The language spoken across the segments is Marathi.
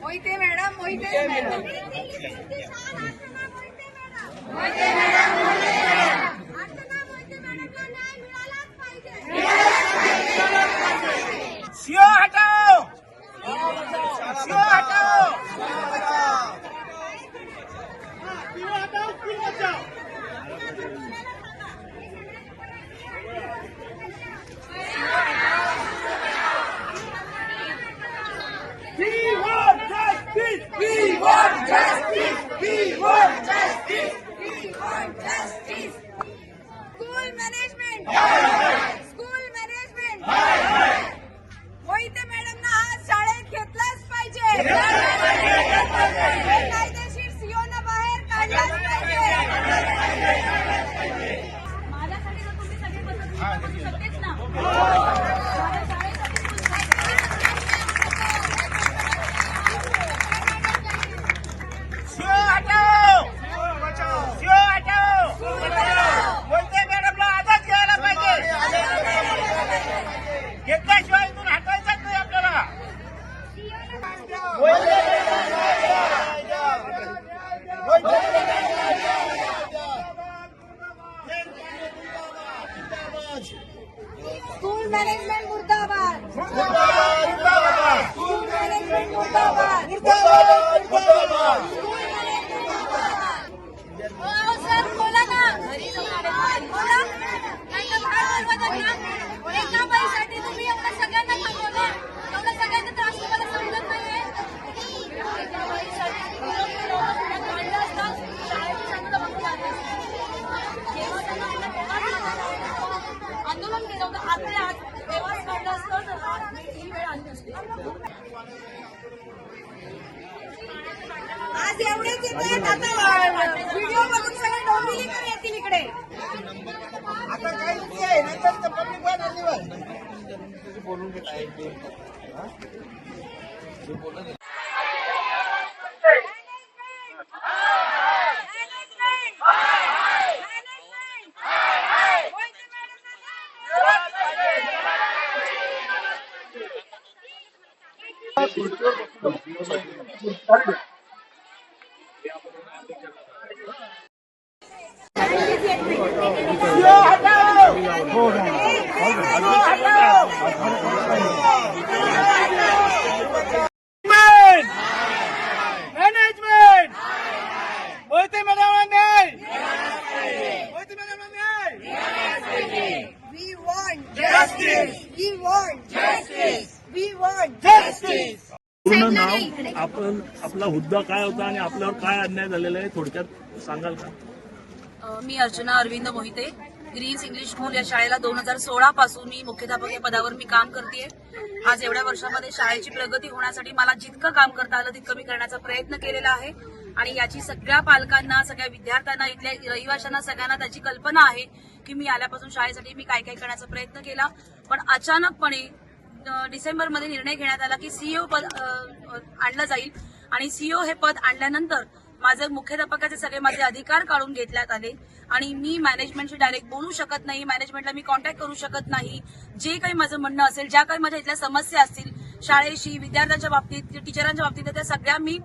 Mohite madam Mohite madam. Shiv हटाओ। शिव हटाओ We want justice! We want justice! We want justice! School management school management Mohite मॅडमना आज शाळेत घेतलाच पाहिजे कायदेशीर सीओना बाहेर काढलाच पाहिजे माझ्यासाठी जर तुम्ही सगळे बसत असाल तर मी शकतेच ना माझ्या शाळेसाठी शिव हटाओ शिव हटाओ बोलते मॅडमला आजच घ्यायला पाहिजे घेतल्याशिवाय इथून हटायचंच नाही आपल्याला स्कूल मॅनेजमेंट मुर्दाबाद स्कूल मॅनेजमेंट मुर्दाबाद हो सर बोला ना घरी जाऊन बोला नाही तर बाहेर बोलवतात ना एका बाईसाठी तुम्ही एवढ्या सगळ्यांना थांबवलं एवढ्या सगळ्यांचा त्रास तुम्हाला समजत नाहीये एका बाईसाठी विरोध केला होता, पुण्यात काढलं असतं, शाळेची शांतता भंग झाली असती. जेव्हा त्यांना वाटलं तेव्हाच मला आंदोलन केलं होतं आज ते आज तेव्हाच काढलं असतं तर आज ही वेळ आली नसती आज एवढेच येत आहेत आता व्हिडिओ बघून सगळे डोंबिवलीकर येतील इकडे. आता काही नाही आहे नंतर पब्लिक वाढ शिव हटाओ मॅनेजमेंट मोहिते मॅडम न्याय मोहिते मॅडम न्याय We want Justice! We want justice. We want justice पूर्ण नाव आपण आपला हुद्दा काय होता आणि आपल्यावर काय अन्याय झालेला आहे थोडक्यात सांगाल का? मी Archana Arvind Mohite Greens English School या शाळेला दोन हजार सोळा पासून मी मुख्याध्यापक या पदावर मी काम करते आज एवढ्या वर्षामध्ये शाळेची प्रगती होण्यासाठी मला जितकं काम करता आलं तितकं मी करण्याचा प्रयत्न केलेला आहे. आणि याची सगळ्या पालकांना सगळ्या विद्यार्थ्यांना इथल्या रहिवाशांना सगळ्यांना त्याची कल्पना आहे की मी आल्यापासून शाळेसाठी मी काय काय करण्याचा प्रयत्न केला. पण अचानकपणे डिसेंबरमध्ये निर्णय घेण्यात आला की सीईओ पद आणलं जाईल. आणि सीईओ हे पद आणल्यानंतर माझे मुख्याध्यापकाचे सगळे माझे अधिकार काढून घेतल्यात आले. आणि मी मॅनेजमेंटशी डायरेक्ट बोलू शकत नाही मॅनेजमेंटला मी कॉन्टॅक्ट करू शकत नाही. जे काही माझं म्हणणं असेल ज्या काही माझ्या इथल्या समस्या असतील शाळेशी विद्यार्थ्यांच्या बाबतीत टीचरांच्या बाबतीत त्या सगळ्या मी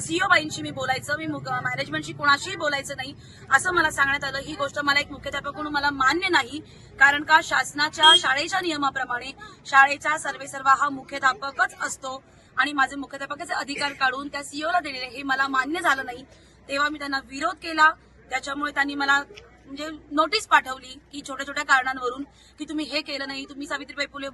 सीईओ बाईंशी मी बोलायचं मी मॅनेजमेंटशी कोणाशीही बोलायचं नाही असं मला सांगण्यात आलं. ही गोष्ट मला एक मुख्याध्यापक म्हणून मला मान्य नाही कारण का शासनाच्या शाळेच्या नियमाप्रमाणे शाळेचा सर्वेसर्वा हा मुख्याध्यापकच असतो. आणि माझे मुख्याध्यापकाचे अधिकार काढून त्या सीओला दिलेले हे मला मान्य झालं नाही. तेव्हा मी त्यांना विरोध केला. त्याच्यामुळे त्यांनी मला म्हणजे नोटीस पाठवली की छोट्या छोट्या कारणांवरून की तुम्ही हे केलं नाही तुम्ही सावित्रीबाई फुले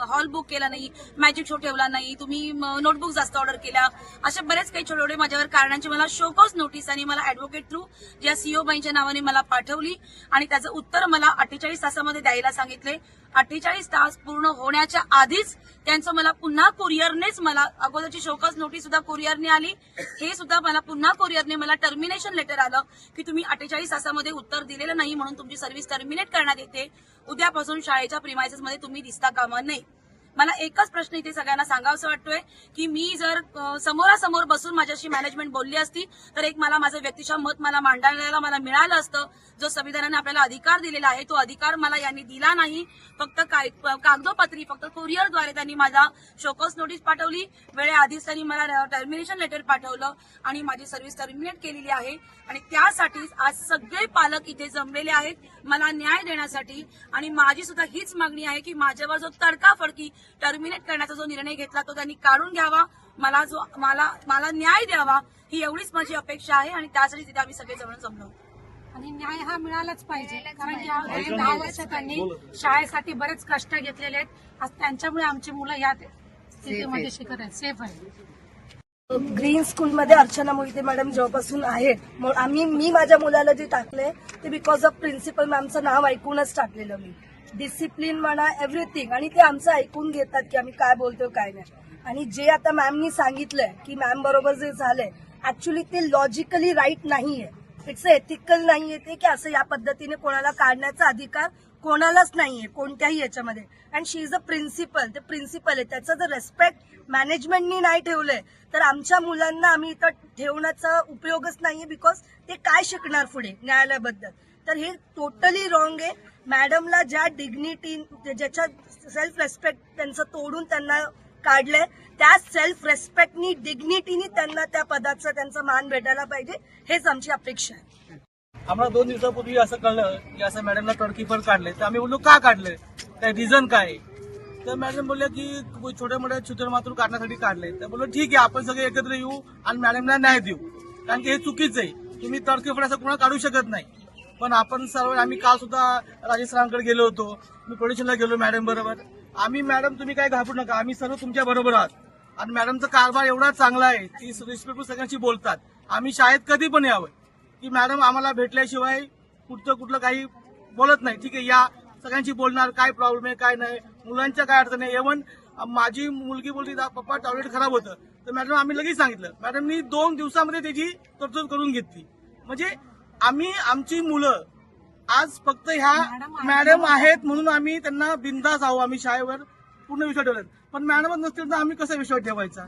हॉल बुक केला नाही मॅजिक शो ठेवला नाही तुम्ही नोटबुक जास्त ऑर्डर केल्या. अशा बरेच काही छोटे छोटे माझ्यावर कारणांची मला शोकॉज नोटीस आणि मला ऍडव्होकेट थ्रू ज्या सीओ बाईंच्या नावाने मला पाठवली आणि त्याचं उत्तर मला अठ्ठेचाळीस तासामध्ये द्यायला सांगितले. अठ्ठेचाळीस तास पूर्ण होण्याच्या आधीच त्यांचं मला पुन्हा कुरिअरनेच मला अगोदरची शोकस नोटीस सुद्धा कुरिअरने आली. हे सुद्धा मला पुन्हा कुरिअरने मला टर्मिनेशन लेटर आलं की तुम्ही अठ्ठेचाळीस तासामध्ये उत्तर दिलेलं नाही म्हणून तुमची सर्व्हिस टर्मिनेट करण्यात येते. उद्यापासून शाळेच्या प्रिमायसेसमध्ये तुम्ही दिसता कामा नाही मला एकच प्रश्न इथे सगळ्यांना सांगावासा वाटतोय की मी जर समोरासमोर बसून माझ्याशी मॅनेजमेंट बोलली असती तर एक मला माझं व्यक्तिशः मत मला मांडायला मला मिळालं असतं. जो संविधानाने आपल्याला अधिकार दिलेला आहे तो अधिकार मला यांनी दिला नाही. फक्त काय- कागदोपत्री फक्त कुरिअरद्वारे त्यांनी माझा शोकॉस नोटीस पाठवली. वेळेआधीच त्यांनी मला टर्मिनेशन लेटर पाठवलं आणि माझी सर्व्हिस टर्मिनेट केलेली आहे. आणि त्यासाठीच आज सगळे पालक इथे जमलेले आहेत. मला न्याय देण्यासाठी आणि माझी सुद्धा हीच मागणी आहे की माझ्यावर जो तडकाफडकी टर्मिनेट करण्याचा जो निर्णय घेतला तो त्यांनी काढून घ्यावा. मला जो मला मला न्याय द्यावा ही एवढीच माझी अपेक्षा आहे आणि त्यासाठी तिथे आम्ही सगळे जवळ जमलो. आणि न्याय हा मिळालाच पाहिजे. कारण की गेल्या दहा वर्षात त्यांनी शाळेसाठी बरेच कष्ट घेतलेले आहेत आज त्यांच्यामुळे आमची मुलं या स्थितीमध्ये शिकत आहेत. सेफ आहेत. ग्रीन स्कूलमध्ये अर्चना मोहिते मॅडम जेव्हापासून आहेत आम्ही मी माझ्या मुलाला जे टाकले ते बिकॉज ऑफ प्रिन्सिपल मॅमचं नाव ऐकूनच टाकलेलं मी. डिसिप्लिन म्हणा एव्हरीथिंग आणि ते आमचं ऐकून घेतात की आम्ही काय बोलतोय काय नाही. आणि जे आता मॅमनी सांगितलंय की मॅम बरोबर जे झालंय ऍक्च्युली ते लॉजिकली राईट नाहीये. इट्स एथिकल नाहीये ते की असं या पद्धतीने कोणाला काढण्याचा अधिकार कोणालाच नाहीये कोणत्याही याच्यामध्ये. And she is a principal ते प्रिन्सिपल आहे. त्याचा जर रेस्पेक्ट मॅनेजमेंटनी नाही ठेवलंय तर आमच्या मुलांना आम्ही इथं ठेवण्याचा उपयोगच नाहीये बिकॉज ते काय शिकणार पुढे न्यायालयाबद्दल? तर हे टोटली रॉंग आहे. मॅडमला ज्या डिग्निटी ज्याच्या सेल्फ रेस्पेक्ट त्यांचं तोडून त्यांना काढलंय त्या सेल्फ रेस्पेक्टनी डिग्निटीनी त्यांना त्या पदाचा त्यांचा मान भेटायला पाहिजे हेच आमची अपेक्षा आहे. आम्हाला दोन दिवसापूर्वी असं कळलं की असं मॅडमला टर्कीपर काढले. तर आम्ही बोललो का काढले काय रिझन काय? आहे? तर मॅडम बोलल्या की छोट्या मोठ्या छुतर मातूर काढण्यासाठी काढले तर बोललो ठीक आहे आपण सगळे एकत्र येऊ आणि मॅडमला न्याय देऊ. कारण की हे चुकीचं आहे. तुम्ही टर्कीफर असं कोणा काढू शकत नाही. पण आपण सर्व आम्ही काल सुद्धा राजस्थानकडे गेलो होतो. मी प्रोडिशनला गेलो मॅडम बरोबर. आम्ही मॅडम तुम्ही काय घाबरू नका. आम्ही सर्व तुमच्या बरोबर आहात. आणि मॅडमचा कारभार एवढा चांगला आहे ती रिस्पेक्टफुल सगळ्यांशी बोलतात. आम्ही शाळेत कधी पण यावं. की मॅडम आम्हाला भेटल्याशिवाय कुठचं कुठलं काही बोलत नाही. ठीक आहे या सगळ्यांशी बोलणार काय प्रॉब्लेम आहे काय नाही मुलांच्या काय अडचण आहे. इव्हन माझी मुलगी बोलली पप्पा टॉयलेट खराब होतं. तर मॅडम आम्ही लगेच सांगितलं. मॅडमनी दोन दिवसामध्ये त्याची तरतूद करून घेतली. म्हणजे आम्ही आमची मुलं आज फक्त ह्या मॅडम आहेत म्हणून आम्ही त्यांना बिंदास आहो आम्ही शाळेवर पूर्ण विश्वास ठेवला पण मॅडमच नसतील तर आम्ही कसा विश्वास ठेवायचा?